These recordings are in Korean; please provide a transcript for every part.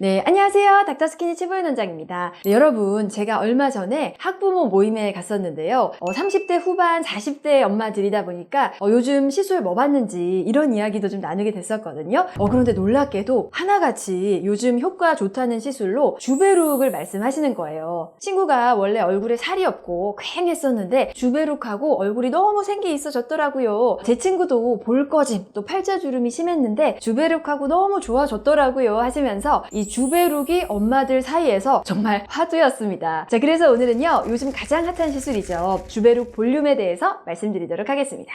네, 안녕하세요. 닥터 스키니 치부현 원장입니다. 네, 여러분, 제가 얼마 전에 학부모 모임에 갔었는데요. 어, 30대 후반, 40대 엄마들이다 보니까 어, 요즘 시술 뭐 받는지 이런 이야기도 좀 나누게 됐었거든요. 어, 그런데 놀랍게도 하나같이 요즘 효과 좋다는 시술로 주베룩을 말씀하시는 거예요. 친구가 원래 얼굴에 살이 없고 퀭했었는데 주베룩하고 얼굴이 너무 생기 있어졌더라고요. 제 친구도 볼거짐, 또 팔자주름이 심했는데 주베룩하고 너무 좋아졌더라고요 하시면서 이 주베룩이 엄마들 사이에서 정말 화두였습니다. 자, 그래서 오늘은요, 요즘 가장 핫한 시술이죠. 주베룩 볼륨에 대해서 말씀드리도록 하겠습니다.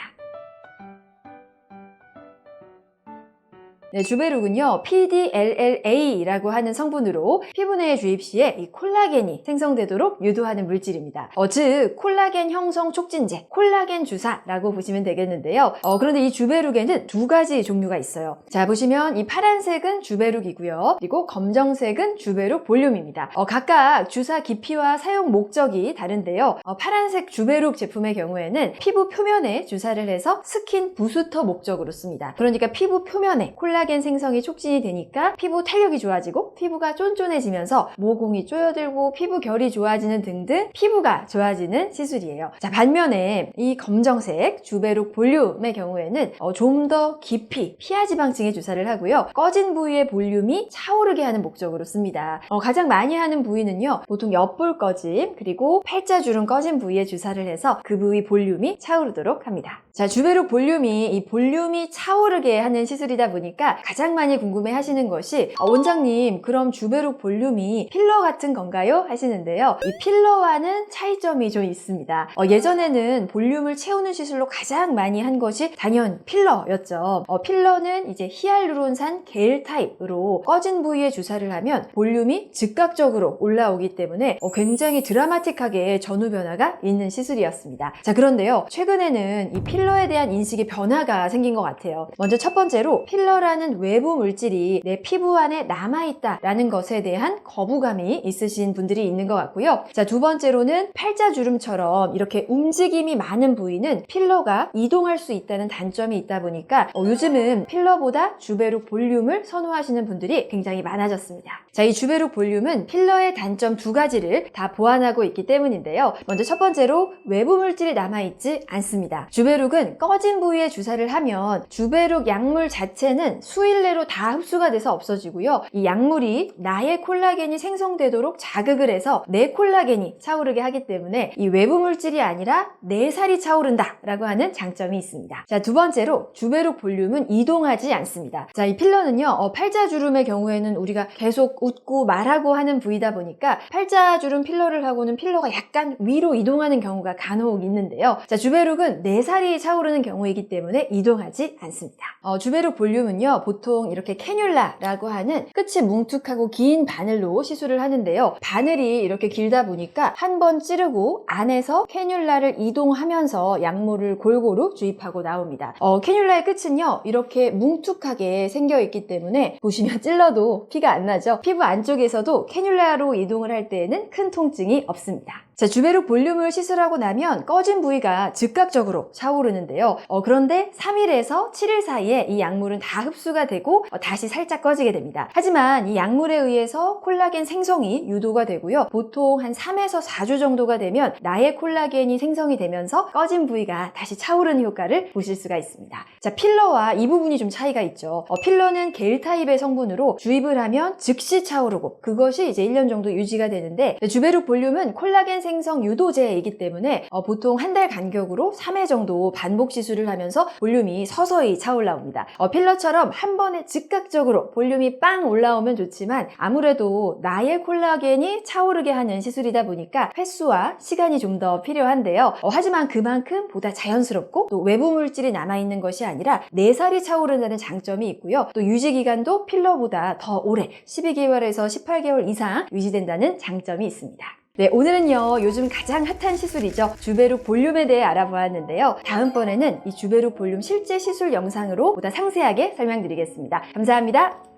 네, 주베룩은요, PDLLA라고 하는 성분으로 피부 내에 주입 시에 이 콜라겐이 생성되도록 유도하는 물질입니다. 어, 즉, 콜라겐 형성 촉진제, 콜라겐 주사라고 보시면 되겠는데요. 어, 그런데 이 주베룩에는 두 가지 종류가 있어요. 자, 보시면 이 파란색은 주베룩이고요. 그리고 검정색은 주베룩 볼륨입니다. 어, 각각 주사 깊이와 사용 목적이 다른데요. 어, 파란색 주베룩 제품의 경우에는 피부 표면에 주사를 해서 스킨 부스터 목적으로 씁니다. 그러니까 피부 표면에 콜라겐 생성이 촉진이 되니까 피부 탄력이 좋아지고 피부가 쫀쫀해지면서 모공이 쪼여들고 피부 결이 좋아지는 등등 피부가 좋아지는 시술이에요. 자 반면에 이 검정색 주베룩 볼륨의 경우에는 어, 좀더 깊이 피하지방층에 주사를 하고요. 꺼진 부위의 볼륨이 차오르게 하는 목적으로 씁니다. 어, 가장 많이 하는 부위는요. 보통 옆볼 꺼짐 그리고 팔자주름 꺼진 부위에 주사를 해서 그 부위 볼륨이 차오르도록 합니다. 자 주베룩 볼륨이 이 볼륨이 차오르게 하는 시술이다 보니까 가장 많이 궁금해 하시는 것이 어, 원장님 그럼 주베룩 볼륨이 필러 같은 건가요? 하시는데요. 이 필러와는 차이점이 좀 있습니다. 어, 예전에는 볼륨을 채우는 시술로 가장 많이 한 것이 단연 필러였죠. 어, 필러는 이제 히알루론산 겔 타입으로 꺼진 부위에 주사를 하면 볼륨이 즉각적으로 올라오기 때문에 어, 굉장히 드라마틱하게 전후 변화가 있는 시술이었습니다. 자 그런데요 최근에는 이 필러 에 대한 인식의 변화가 생긴 것 같아요. 먼저 첫 번째로 필러라는 외부 물질이 내 피부 안에 남아있다 라는 것에 대한 거부감이 있으신 분들이 있는 것 같고요. 자, 두 번째로는 팔자주름처럼 이렇게 움직임이 많은 부위는 필러가 이동할 수 있다는 단점이 있다 보니까 어, 요즘은 필러보다 주베룩 볼륨을 선호하시는 분들이 굉장히 많아졌습니다. 자, 이 주베룩 볼륨은 필러의 단점 두 가지를 다 보완하고 있기 때문인데요. 먼저 첫 번째로 외부 물질이 남아있지 않습니다. 주베룩은 꺼진 부위에 주사를 하면 주베룩 약물 자체는 수일 내로 다 흡수가 돼서 없어지고요. 이 약물이 나의 콜라겐이 생성되도록 자극을 해서 내 콜라겐이 차오르게 하기 때문에 이 외부 물질이 아니라 내 살이 차오른다 라고 하는 장점이 있습니다. 자, 두 번째로 주베룩 볼륨은 이동하지 않습니다. 자, 이 필러는요, 어, 팔자주름의 경우에는 우리가 계속 웃고 말하고 하는 부위다 보니까 팔자주름 필러를 하고는 필러가 약간 위로 이동하는 경우가 간혹 있는데요. 자, 주베룩은 내 살이 차오르는 경우이기 때문에 이동하지 않습니다. 어, 주베룩 볼륨은요, 보통 이렇게 캐뉼라라고 하는 끝이 뭉툭하고 긴 바늘로 시술을 하는데요. 바늘이 이렇게 길다 보니까 한 번 찌르고 안에서 캐뉼라를 이동하면서 약물을 골고루 주입하고 나옵니다. 어, 캐뉼라의 끝은요, 이렇게 뭉툭하게 생겨 있기 때문에 보시면 찔러도 피가 안 나죠. 피부 안쪽에서도 캐뉼라로 이동을 할 때에는 큰 통증이 없습니다. 자, 주베룩 볼륨을 시술하고 나면 꺼진 부위가 즉각적으로 차오르는데요. 어, 그런데 3일에서 7일 사이에 이 약물은 다 흡수가 되고 어, 다시 살짝 꺼지게 됩니다. 하지만 이 약물에 의해서 콜라겐 생성이 유도가 되고요. 보통 한 3에서 4주 정도가 되면 나의 콜라겐이 생성이 되면서 꺼진 부위가 다시 차오르는 효과를 보실 수가 있습니다. 자, 필러와 이 부분이 좀 차이가 있죠. 어, 필러는 겔 타입의 성분으로 주입을 하면 즉시 차오르고 그것이 이제 1년 정도 유지가 되는데 주베룩 볼륨은 콜라겐 생성 유도제이기 때문에 어, 보통 한 달 간격으로 3회 정도 반복 시술을 하면서 볼륨이 서서히 차올라옵니다. 어, 필러처럼 한 번에 즉각적으로 볼륨이 빵 올라오면 좋지만 아무래도 나의 콜라겐이 차오르게 하는 시술이다 보니까 횟수와 시간이 좀 더 필요한데요. 어, 하지만 그만큼 보다 자연스럽고 또 외부 물질이 남아있는 것이 아니라 내 살이 차오른다는 장점이 있고요. 또 유지 기간도 필러보다 더 오래 12개월에서 18개월 이상 유지된다는 장점이 있습니다. 네, 오늘은요, 요즘 가장 핫한 시술이죠. 주베룩 볼륨에 대해 알아보았는데요. 다음번에는 이 주베룩 볼륨 실제 시술 영상으로 보다 상세하게 설명드리겠습니다. 감사합니다.